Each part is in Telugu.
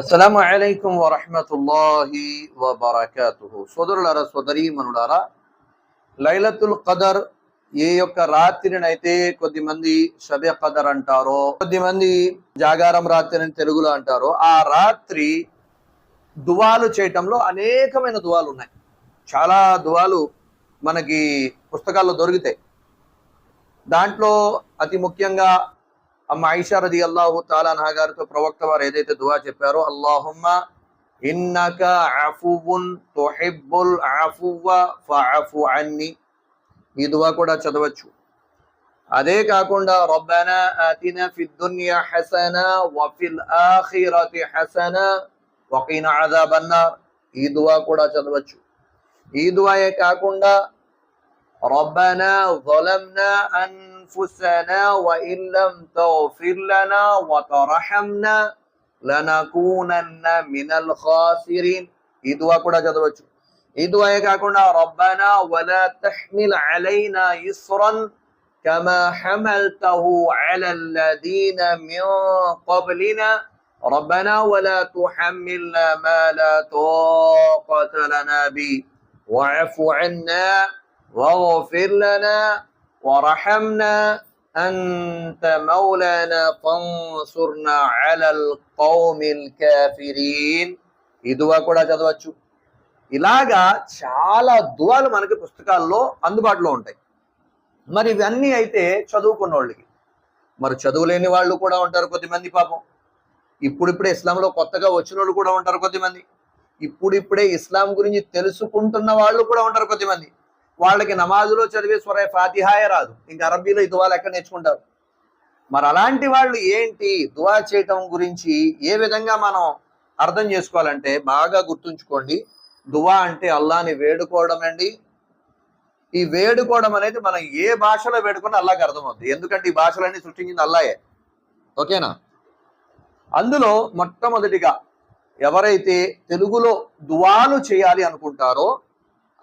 అస్సలం అయికం వరహమతుల్లాహి వబర్కాతుహు. సోదరులారా సోదరీమనులారా లైలతుల్ కదర్ ఏ యొక్క రాత్రినైతే కొద్దిమంది షబె కదర్ అంటారో కొద్దిమంది జాగారం రాత్రి అని తెలుగులో అంటారో ఆ రాత్రి దువాలు చేయటంలో అనేకమైన దువాలు ఉన్నాయి. చాలా దువాలు మనకి పుస్తకాల్లో దొరుకుతాయి. దాంట్లో అతి ముఖ్యంగా అమ్మ ఐషా రది అల్లాహు తాలా గారితో ప్రవక్త వారు ఏదైతే దువా చెప్పారో అల్లాహుమ్మ ఇన్నక అఫువున్ తుహిబ్బుల్ అఫువ ఫఅఫు అన్ని. ఈ దువా కూడా చదవచ్చు. అదే కాకుండా రబ్బనా ఆతినా ఫిద్ దునియా హసనా వ ఆఖిరతి హసనా వకీనా అదాబన్నార్ ఈ దువా కూడా చదవచ్చు. ఈ దువాయే కాకుండా ربنا ظلمنا أنفسنا وإن لم تغفر لنا وترحمنا لنكونن من الخاسرين ఈ దువా కూడా చదవచ్చు ఈ దువాయే కాకుండా ربنا ولا تحمل علينا يسرا كما حملته على الذين من قبلنا ربنا ولا تحملنا ما لا طاقة لنا به واعف عنا واغفر لنا وارحمنا أنت مولانا فانصرنا على القوم الكافرين ఈ దువా కూడా చదవచ్చు ఇలాగా చాలా దువాలు మనకి పుస్తకాల్లో అందుబాటులో ఉంటాయి మరి ఇవన్నీ అయితే చదువుకున్న వాళ్ళకి మరి చదువులేని వాళ్ళు కూడా ఉంటారు కొద్దిమంది పాపం ఇప్పుడిప్పుడే ఇస్లాంలో కొత్తగా వచ్చిన వాళ్ళు కూడా ఉంటారు కొద్దిమంది ఇప్పుడిప్పుడే ఇస్లాం గురించి తెలుసుకుంటున్న వాళ్ళు కూడా ఉంటారు కొద్దిమంది వాళ్ళకి నమాజులో చదివే స్వర ఫాతిహాయ రాదు. ఇంకా అరబీలో ఈ దువాలు ఎక్కడ నేర్చుకుంటారు? మరి అలాంటి వాళ్ళు ఏంటి దువా చేయటం గురించి ఏ విధంగా మనం అర్థం చేసుకోవాలంటే బాగా గుర్తుంచుకోండి. దువా అంటే అల్లాని వేడుకోవడం అండి. ఈ వేడుకోవడం అనేది మనం ఏ భాషలో వేడుకున్నా అల్లాకి అర్థమవుతుంది ఎందుకంటే ఈ భాషలన్నీ సృష్టించింది అల్లాయే. ఓకేనా? అందులో మొట్టమొదటిగా ఎవరైతే తెలుగులో దువాలు చేయాలి అనుకుంటారో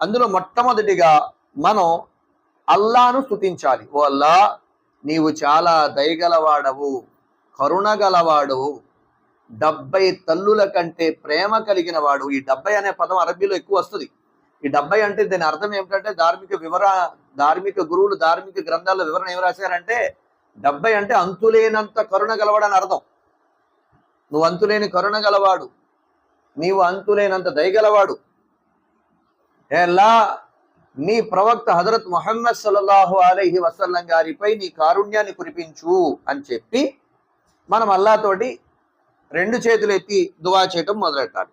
అందులో మొట్టమొదటిగా మనం అల్లాను స్తుతించాలి. ఓ అల్లా నీవు చాలా దయగలవాడవు కరుణగలవాడవు డెబ్బై తల్లుల కంటే ప్రేమ కలిగిన వాడు. ఈ డెబ్బై అనే పదం అరబీలో ఎక్కువ వస్తుంది. ఈ డెబ్బై అంటే దీని అర్థం ఏమిటంటే ధార్మిక వివర ధార్మిక గురువులు ధార్మిక గ్రంథాల్లో వివరణ ఏం రాశారంటే డెబ్బై అంటే అంతులేనంత కరుణ గలవాడని అర్థం. నువ్వు అంతులేని కరుణ గలవాడు. నీవు అంతులేనంత దయగలవాడు. ఎలా నీ ప్రవక్త హజరత్ మొహమ్మద్ సల్లాహు అలైహి వసల్లం గారిపై నీ కారుణ్యాన్ని కురిపించు అని చెప్పి మనం అల్లాతోటి రెండు చేతులు ఎత్తి దువా చేయటం మొదలెట్టాలి.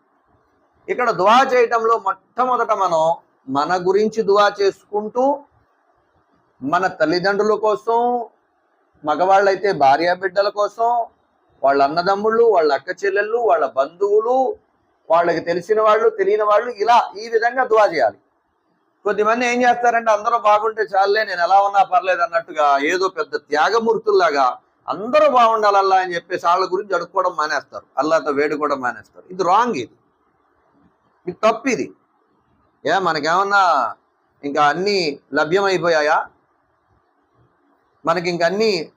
ఇక్కడ దువా చేయటంలో మొట్టమొదట మనం మన గురించి దువా చేసుకుంటూ మన తల్లిదండ్రుల కోసం మగవాళ్ళైతే భార్య బిడ్డల కోసం వాళ్ళ అన్నదమ్ముళ్ళు వాళ్ళ అక్క చెల్లెళ్ళు వాళ్ళ బంధువులు వాళ్ళకి తెలిసిన వాళ్ళు తెలియని వాళ్ళు ఇలా ఈ విధంగా దువా చేయాలి. కొద్దిమంది ఏం చేస్తారంటే అందరూ బాగుంటే చాలే నేను ఎలా ఉన్నా పర్లేదు అన్నట్టుగా ఏదో పెద్ద త్యాగమూర్తుల్లాగా అందరూ బాగుండాలల్లా అని చెప్పేసి వాళ్ళ గురించి అడుక్కోవడం మానేస్తారు. అల్లాతో వేడుకోవడం మానేస్తారు. ఇది రాంగ్ ఇది. ఇది తప్పు ఇది. ఏ మనకేమన్నా ఇంకా అన్నీ లభ్యమైపోయాయా? మనకి ఇంక అన్నీ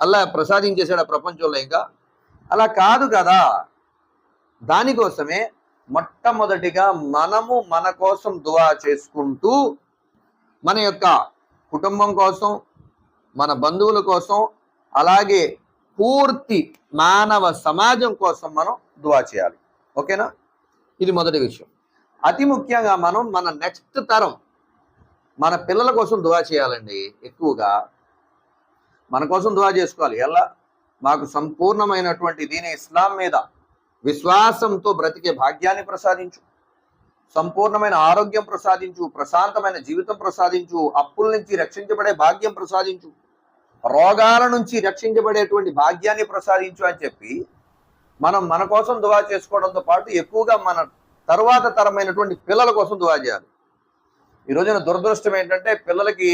అల్లా ప్రసాదించేసాడు ఆ ప్రపంచంలో ఇంకా? అలా కాదు కదా. దానికోసమే మొట్టమొదటిగా మనము మన కోసం దువా చేసుకుంటూ మన యొక్క కుటుంబం కోసం మన బంధువుల కోసం అలాగే పూర్తి మానవ సమాజం కోసం మనం దువా చేయాలి. ఓకేనా? ఇది మొదటి విషయం. అతి ముఖ్యంగా మనం మన నెక్స్ట్ తరం మన పిల్లల కోసం దువా చేయాలండి ఎక్కువగా. మన కోసం దువా చేసుకోవాలి. ఎలా? మాకు సంపూర్ణమైనటువంటి దీని ఇస్లాం మీద విశ్వాసంతో బ్రతికే భాగ్యాన్ని ప్రసాదించు. సంపూర్ణమైన ఆరోగ్యం ప్రసాదించు ప్రశాంతమైన జీవితం ప్రసాదించు అప్పుల నుంచి రక్షించబడే భాగ్యం ప్రసాదించు. రోగాల నుంచి రక్షించబడేటువంటి భాగ్యాన్ని ప్రసాదించు అని చెప్పి మనం మన కోసం దువా చేసుకోవడంతో పాటు ఎక్కువగా మన తరువాత తరమైనటువంటి పిల్లల కోసం దువా చేయాలి. ఈ రోజున దురదృష్టం ఏంటంటే పిల్లలకి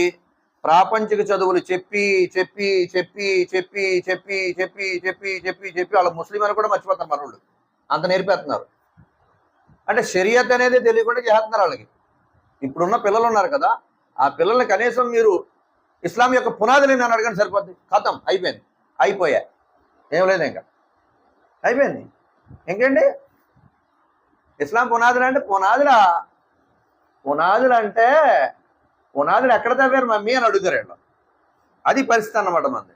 ప్రాపంచిక చదువులు చెప్పి చెప్పి చెప్పి చెప్పి చెప్పి చెప్పి చెప్పి చెప్పి చెప్పి వాళ్ళ ముస్లిం అని కూడా మర్చిపోతారు మనోళ్ళు. అంత నేర్పేస్తున్నారు. అంటే షరియత్ అనేది తెలియకుండా చేస్తున్నారు వాళ్ళకి. ఇప్పుడున్న పిల్లలు ఉన్నారు కదా ఆ పిల్లల్ని కనీసం మీరు ఇస్లాం యొక్క పునాదులు నేను అడగండి సరిపోద్ది. ఖతం అయిపోయింది. అయిపోయా. ఏం లేదు ఇంకా. అయిపోయింది. ఇంకేంటి? ఇస్లాం పునాదులు అంటే పునాదులా? పునాదులు అంటే పునాదులు ఎక్కడ తవ్వారు మమ్మీ అని అడుగుతారు వీళ్ళు. అది పరిస్థితి అన్నమాట మంది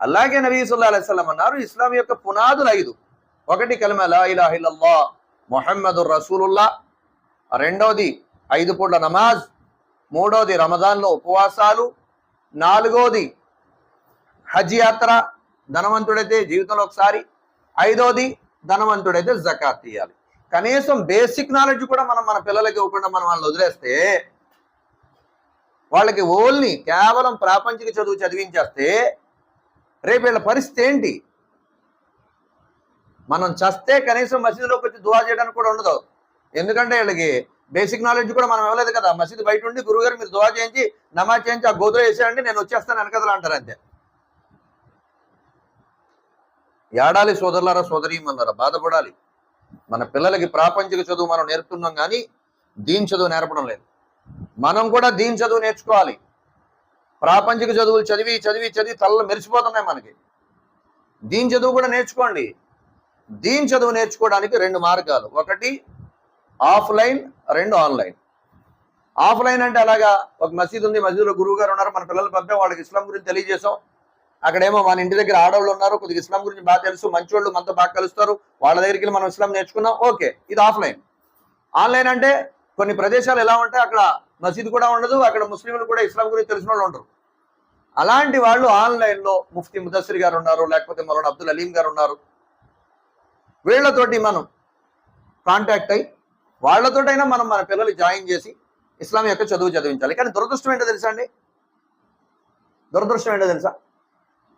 అలాగే నబీ సుల్లా అలైస్లం అన్నారు ఇస్లాం యొక్క పునాదులు ఐదు. ఒకటి కలిమ లా ఇలాహ మొహమ్మదు రసూలుల్లా రెండవది ఐదు పూట్ల నమాజ్. మూడవది రమదాన్లో ఉపవాసాలు. నాలుగవది హజ్ యాత్ర ధనవంతుడైతే జీవితంలో ఒకసారి. ఐదోది ధనవంతుడైతే జకాత్ తీయాలి. కనీసం బేసిక్ నాలెడ్జ్ కూడా మనం మన పిల్లలకి ఇవ్వకుండా మనం వాళ్ళని వదిలేస్తే వాళ్ళకి ఓన్లీ కేవలం ప్రాపంచిక చదువు చదివించేస్తే రేపు వీళ్ళ పరిస్థితి ఏంటి? మనం చస్తే కనీసం మసీదులోకి వచ్చి దువా చేయడానికి కూడా ఉండదు. ఎందుకంటే వీళ్ళకి బేసిక్ నాలెడ్జ్ కూడా మనం ఇవ్వలేదు కదా. మసీదు బయట ఉండి గురువుగారు మీరు దువా చేయించి నమాజ్ చేయించి ఆ గోతులో వేసేయండి నేను వచ్చేస్తాను వెనకదలు అంటారు అంతే. ఏడాలి సోదరులారా సోదరీమన్నారా బాధపడాలి. మన పిల్లలకి ప్రాపంచిక చదువు మనం నేర్పుతున్నాం కానీ దీని చదువు నేర్పడం లేదు. మనం కూడా దీని చదువు నేర్చుకోవాలి. ప్రాపంచిక చదువులు చదివి చదివి చదివి తలలు మెరిసిపోతున్నాయి మనకి. దీని చదువు కూడా నేర్చుకోండి. దీని చదువు నేర్చుకోవడానికి రెండు మార్గాలు. ఒకటి ఆఫ్లైన్ రెండు ఆన్లైన్. ఆఫ్లైన్ అంటే అలాగా ఒక మసీద్ ఉంది మసీదులో గురువు గారు ఉన్నారు మన పిల్లలు పంపే వాళ్ళకి ఇస్లాం గురించి తెలియజేసాం అక్కడేమో మన ఇంటి దగ్గర ఆడవాళ్ళు ఉన్నారు కొద్దిగా ఇస్లాం గురించి బాగా తెలుసు మంచోళ్ళు మనతో బాగా కలుస్తారు వాళ్ళ దగ్గరికి మనం ఇస్లాం నేర్చుకున్నాం ఓకే ఇది ఆఫ్లైన్. ఆన్లైన్ అంటే కొన్ని ప్రదేశాలు ఎలా ఉంటాయి అక్కడ మసీద్ కూడా ఉండదు అక్కడ ముస్లింలు కూడా ఇస్లాం గురించి తెలిసిన వాళ్ళు ఉంటారు అలాంటి వాళ్ళు ఆన్లైన్లో ముఫ్తీ ముదస్సిర్ గారు ఉన్నారు లేకపోతే మరో అబ్దుల్ అలీం గారు ఉన్నారు వీళ్ళతోటి మనం కాంటాక్ట్ అయ్యి వాళ్ళతోటైనా మనం మన పిల్లలు జాయిన్ చేసి ఇస్లాం యొక్క చదువు చదివించాలి. కానీ దురదృష్టం ఏంటో తెలుసా అండి? దురదృష్టం ఏంటో తెలుసా?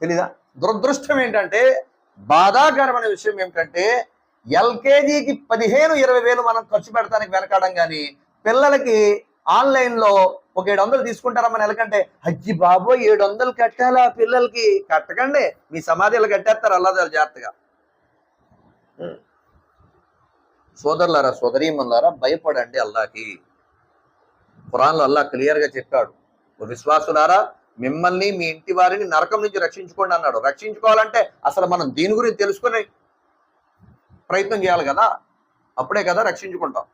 తెలీదా? దురదృష్టం ఏంటంటే బాధాకరమైన విషయం ఏమిటంటే ఎల్కేజీకి పదిహేను ఇరవై వేలు మనం ఖర్చు పెడతానికి వెనకాడం కానీ పిల్లలకి ఆన్లైన్లో ఒక ఏడు వందలు తీసుకుంటారా మన నెలకంటే. అజ్జి బాబోయ్ ఏడు వందలు కట్టాలా పిల్లలకి. కట్టకండి. మీ సమాధిలో కట్టేస్తారు అల్లాదారు జాగ్రత్తగా. సోదరులారా సోదరీమన్లారా భయపడండి అల్లాకి. ఖురాన్లో అల్లా క్లియర్గా చెప్పాడు. "ఓ విశ్వాసులారా మిమ్మల్ని మీ ఇంటి వారిని నరకం నుంచి రక్షించుకోండి అన్నాడు. రక్షించుకోవాలంటే అసలు మనం దీని గురించి తెలుసుకునే ప్రయత్నం చేయాలి కదా? అప్పుడే కదా రక్షించుకుంటాం.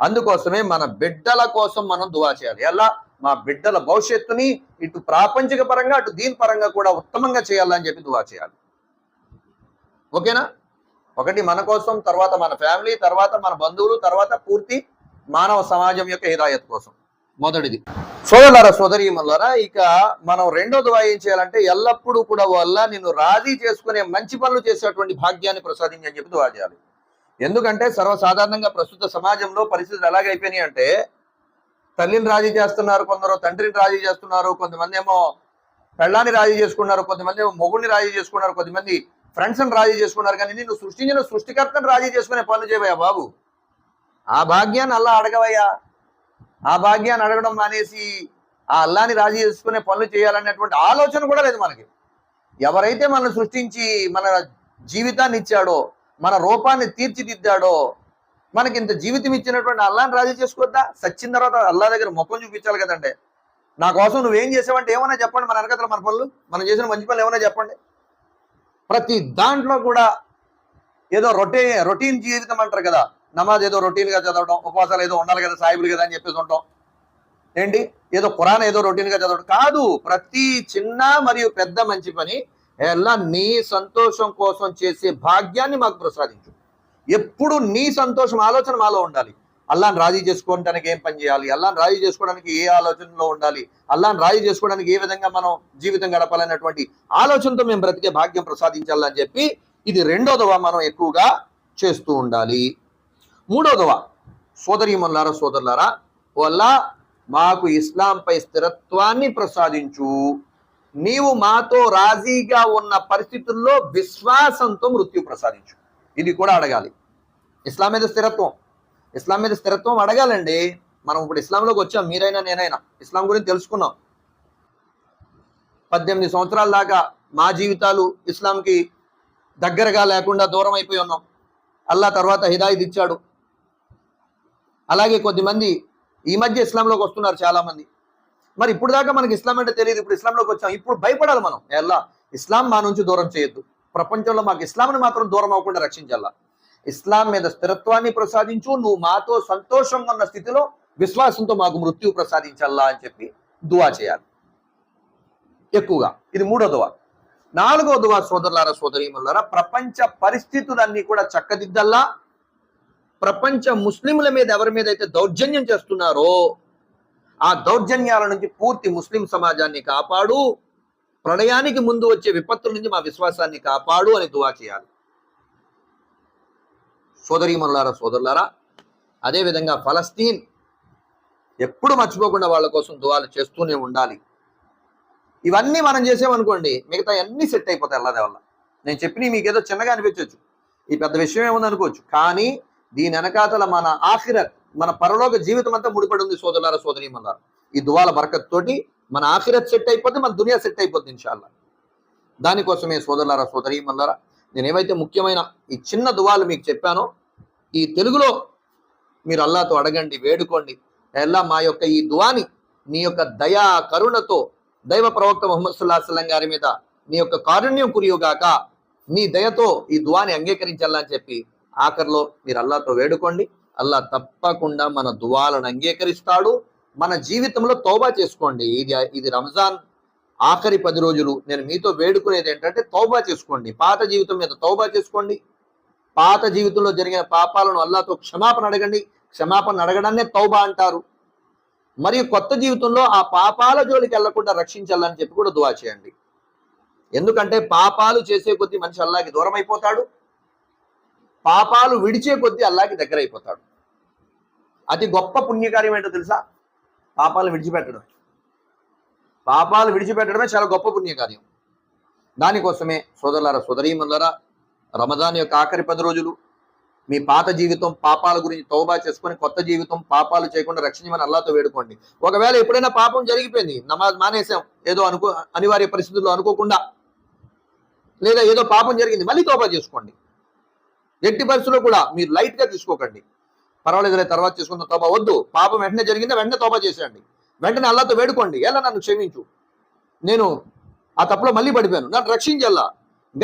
అందుకోసమే మన బిడ్డల కోసం మనం దువా చేయాలి. ఎలా మా బిడ్డల భవిష్యత్తుని ఇటు ప్రాపంచిక పరంగా అటు దీని పరంగా కూడా ఉత్తమంగా చేయాలని చెప్పి దువా చేయాలి. ఓకేనా? ఒకటి మన కోసం తర్వాత మన ఫ్యామిలీ తర్వాత మన బంధువులు తర్వాత పూర్తి మానవ సమాజం యొక్క హిదాయత్ కోసం. మొదటిది. సోదరులారా సోదరీమల్లారా ఇక మనం రెండోది దువా ఏం చేయాలంటే ఎల్లప్పుడూ కూడా వల్ల నిన్ను రాజీ చేసుకునే మంచి పనులు చేసేటువంటి భాగ్యాన్ని ప్రసాదించి అని చెప్పి దువా చేయాలి ఎందుకంటే సర్వసాధారణంగా ప్రస్తుత సమాజంలో పరిస్థితులు ఎలాగైపోయినాయి అంటే తల్లిని రాజీ చేస్తున్నారు కొందరు తండ్రిని రాజీ చేస్తున్నారు కొంతమంది ఏమో పెళ్ళాన్ని రాజీ చేసుకున్నారు కొంతమంది ఏమో మొగుడిని రాజీ చేసుకున్నారు కొంతమంది ఫ్రెండ్స్ని రాజీ చేసుకున్నారు కానీ నిన్ను సృష్టించిన సృష్టికర్తను రాజీ చేసుకునే పనులు చేయవయ్యా బాబు. ఆ భాగ్యాన్ని అల్లా అడగవయ్యా. ఆ భాగ్యాన్ని అడగడం మానేసి ఆ అల్లాని రాజీ చేసుకునే పనులు చేయాలనేటువంటి ఆలోచన కూడా లేదు మనకి. ఎవరైతే మనల్ని సృష్టించి మన జీవితాన్ని ఇచ్చాడో మన రూపాన్ని తీర్చిదిద్దాడో మనకి ఇంత జీవితం ఇచ్చినటువంటి అల్లాని రాజీ చేసుకోవద్దా? సచ్చిన తర్వాత అల్లా దగ్గర ముఖం చూపించాలి కదండి. నా కోసం నువ్వేం చేసావంటే ఏమైనా చెప్పండి మన వెనకతల మన పనులు? మనం చేసిన మంచి పనులు ఏమైనా చెప్పండి. ప్రతి దాంట్లో కూడా ఏదో రొటీ రొటీన్ జీవితం అంటారు కదా. నమాజ్ ఏదో రొటీన్గా చదవడం ఉపవాసాలు ఏదో ఉండాలి కదా సాయిబులు కదా అని చెప్పేసి ఉంటాం. ఏంటి? ఏదో ఖురాన్ ఏదో రొటీన్గా చదవడం కాదు ప్రతి చిన్న మరియు పెద్ద మంచి పని ఎలా నీ సంతోషం కోసం చేసే భాగ్యాన్ని మాకు ప్రసాదించు. ఎప్పుడు నీ సంతోషం ఆలోచన మాలో ఉండాలి. అల్లాను రాజీ చేసుకోవడానికి ఏం పని చేయాలి? అల్లాని రాజీ చేసుకోవడానికి ఏ ఆలోచనలో ఉండాలి? అల్లాని రాజీ చేసుకోవడానికి ఏ విధంగా మనం జీవితం గడపాలనేటువంటి ఆలోచనతో మేము బ్రతికే భాగ్యం ప్రసాదించాలని చెప్పి ఇది రెండోదవ మనం ఎక్కువగా చేస్తూ ఉండాలి. మూడోదవ సోదరీమన్లారా సోదరులారా వల్ల మాకు ఇస్లాంపై స్థిరత్వాన్ని ప్రసాదించు. నీవు మాతో రాజీగా ఉన్న పరిస్థితుల్లో విశ్వాసంతో మృత్యు ప్రసాదించు. ఇది కూడా అడగాలి. ఇస్లాం మీద స్థిరత్వం. ఇస్లాం మీద స్థిరత్వం అడగాలండి. మనం ఇప్పుడు ఇస్లాంలోకి వచ్చాం మీరైనా నేనైనా. ఇస్లాం గురించి తెలుసుకున్నాం. పద్దెనిమిది సంవత్సరాల దాకా మా జీవితాలు ఇస్లాంకి దగ్గరగా లేకుండా దూరం అయిపోయి ఉన్నాం. అల్లా తర్వాత హిదాయిత్ ఇచ్చాడు. అలాగే కొద్దిమంది ఈ మధ్య ఇస్లాంలోకి వస్తున్నారు చాలా మంది మరి ఇప్పుడు దాకా మనకి ఇస్లాం అంటే తెలియదు. ఇప్పుడు ఇస్లాంలోకి వచ్చాం. ఇప్పుడు భయపడాలి మనం. ఎలా ఇస్లాం మా నుంచి దూరం చేయొద్దు. ప్రపంచంలో మాకు ఇస్లాంని మాత్రం దూరం అవ్వకుండా రక్షించాలా ఇస్లాం మీద స్థిరత్వాన్ని ప్రసాదించు నువ్వు మాతో సంతోషంగా ఉన్న స్థితిలో విశ్వాసంతో మాకు మృత్యు ప్రసాదించాలా అని చెప్పి దువా చేయాలి. ఎక్కువగా. ఇది మూడో దువా. నాలుగో దువా సోదరులారా సోదరీములారా ప్రపంచ పరిస్థితులన్నీ కూడా చక్కదిద్దల్లా ప్రపంచ ముస్లింల మీద ఎవరి మీద అయితే దౌర్జన్యం చేస్తున్నారో ఆ దౌర్జన్యాల నుంచి పూర్తి ముస్లిం సమాజాన్ని కాపాడు ప్రళయానికి ముందు వచ్చే విపత్తుల నుంచి మా విశ్వాసాన్ని కాపాడు అని దువా చేయాలి. సోదరీమనులారా సోదరులారా అదేవిధంగా ఫలస్తీన్ ఎప్పుడు మర్చిపోకుండా వాళ్ళ కోసం దువాలు చేస్తూనే ఉండాలి. ఇవన్నీ మనం చేసామనుకోండి మిగతా అన్ని సెట్ అయిపోతాయి అల్లాదే వల్ల నేను చెప్పిన మీకు ఏదో చిన్నగా అనిపించవచ్చు. ఈ పెద్ద విషయం ఏముంది అనుకోవచ్చు. కానీ దీని వెనకాతల మన ఆఖిరత్ మన పరలోక జీవితం అంతా ముడిపడి ఉంది సోదరులారా సోదరీమన్నారు ఈ దువాల బరకత్ తోటి మన ఆఖిరత్ సెట్ అయిపోతే మన దునియా సెట్ అయిపోతుంది ఇన్షాల్లా దానికోసమే సోదరులారా సోదరీమన్నారా నేనేమైతే ముఖ్యమైన ఈ చిన్న దువాలు మీకు చెప్పానో ఈ తెలుగులో మీరు అల్లాతో అడగండి వేడుకోండి. ఎలా మా యొక్క ఈ దువాని నీ యొక్క దయా కరుణతో దైవ ప్రవక్త ముహమ్మద్ సుల్లాహం గారి మీద నీ యొక్క కారుణ్యం కురియుగాక నీ దయతో ఈ దువాని అంగీకరించాలని చెప్పి ఆఖరిలో మీరు అల్లాతో వేడుకోండి. అల్లా తప్పకుండా మన దువాలను అంగీకరిస్తాడు. మన జీవితంలో తోబా చేసుకోండి. ఇది ఇది రంజాన్ ఆఖరి పది రోజులు నేను మీతో వేడుకునేది ఏంటంటే తౌబా చేసుకోండి. పాత జీవితం మీద తౌబా చేసుకోండి. పాత జీవితంలో జరిగిన పాపాలను అల్లాతో క్షమాపణ అడగండి. క్షమాపణ అడగడాన్నే తౌబా అంటారు. మరియు కొత్త జీవితంలో ఆ పాపాల జోలికి వెళ్ళకుండా రక్షించాలని చెప్పి కూడా దువా చేయండి. ఎందుకంటే పాపాలు చేసే కొద్దీ మనిషి అల్లాకి దూరం అయిపోతాడు. పాపాలు విడిచే కొద్దీ అల్లాకి దగ్గర అయిపోతాడు అతి గొప్ప పుణ్యకార్యం ఏంటో తెలుసా? పాపాలు విడిచిపెట్టడం. పాపాలు విడిచిపెట్టడమే చాలా గొప్ప పుణ్యకార్యం. దానికోసమే సోదరులారా సోదరీమల్లారా రమదాన్ యొక్క ఆఖరి పది రోజులు మీ పాత జీవితం పాపాల గురించి తౌబా చేసుకొని కొత్త జీవితం పాపాలు చేయకుండా రక్షించమని అల్లాతో వేడుకోండి. ఒకవేళ ఎప్పుడైనా పాపం జరిగిపోయింది నమాజ్ మానేసాం ఏదో అనుకో అనివార్య పరిస్థితుల్లో అనుకోకుండా లేదా ఏదో పాపం జరిగింది మళ్ళీ తోబా చేసుకోండి. ఎట్టి పరిస్థితుల్లో కూడా మీరు లైట్గా తీసుకోకండి. పర్వాలేదు తర్వాత చేసుకున్న తోబా వద్దు. పాపం వెంటనే జరిగిందా వెంటనే తోబా చేసేయండి. వెంటనే అల్లాతో వేడుకోండి. ఎలా నన్ను క్షమించు? నేను ఆ తప్పులో మళ్ళీ పడిపోయాను. నన్ను రక్షించల్లా?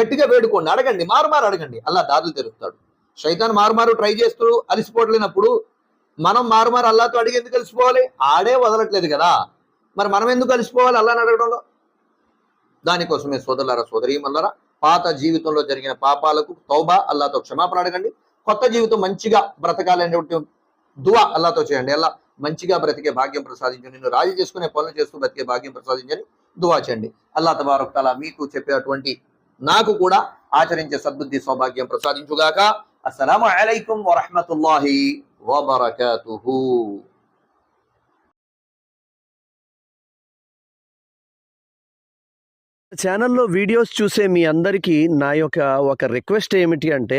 గట్టిగా వేడుకోండి. అడగండి. మారుమారు అడగండి. అల్లా దారులు తెరుస్తాడు శైతాన్ మారుమారు ట్రై చేస్తూ అలిసిపోవట్లేనప్పుడు మనం మారుమారు అల్లాతో అడిగి ఎందుకు కలిసిపోవాలి ఆడే వదలట్లేదు కదా. మరి మనం ఎందుకు కలిసిపోవాలి అల్లాని అడగడంలో? దానికోసమే సోదరులారా సోదరీమల్లారా పాత జీవితంలో జరిగిన పాపాలకు తౌబా అల్లాతో క్షమాపణ అడగండి. కొత్త జీవితం మంచిగా బ్రతకాలనేటువంటి దువా అల్లాతో చేయండి. అల్లా మంచిగా బ్రతికే భాగ్యం ప్రసాదించు నిన్ను రాజీ చేసుకునే పనులు చేస్తూ బ్రతికే భాగ్యం ప్రసాదించని దువా చేయండి. అల్లా తబారక్ తలా మీకు చెప్పేటువంటి నాకు కూడా ఆచరించే సద్బుద్ధి సౌభాగ్యం ప్రసాదించుగాక. అస్సలం అలైకుం వరహమతుల్లాహి వబర్కాతుహు. ఛానల్లో వీడియోస్ చూసే మీ అందరికీ నా యొక్క ఒక రిక్వెస్ట్ ఏమిటి అంటే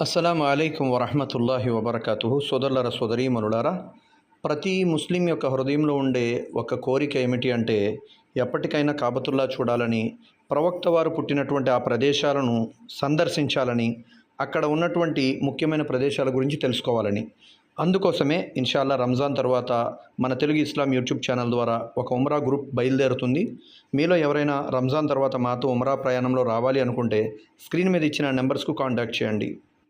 అస్సలం అయికం వరహమతుల్లాహి వబర్కాతు సోదరులర సోదరీమనులారా ప్రతి ముస్లిం యొక్క హృదయంలో ఉండే ఒక కోరిక ఏమిటి అంటే ఎప్పటికైనా కాబతుల్లా చూడాలని ప్రవక్త వారు పుట్టినటువంటి ఆ ప్రదేశాలను సందర్శించాలని అక్కడ ఉన్నటువంటి ముఖ్యమైన ప్రదేశాల గురించి తెలుసుకోవాలని. అందుకోసమే ఇన్షాల్లా రంజాన్ తర్వాత మన తెలుగు ఇస్లాం యూట్యూబ్ ఛానల్ ద్వారా ఒక ఉమ్రా గ్రూప్ బయలుదేరుతుంది. మీలో ఎవరైనా రంజాన్ తర్వాత మాతో ఉమ్రా ప్రయాణంలో రావాలి అనుకుంటే స్క్రీన్ మీద ఇచ్చిన నెంబర్స్కు కాంటాక్ట్ చేయండి.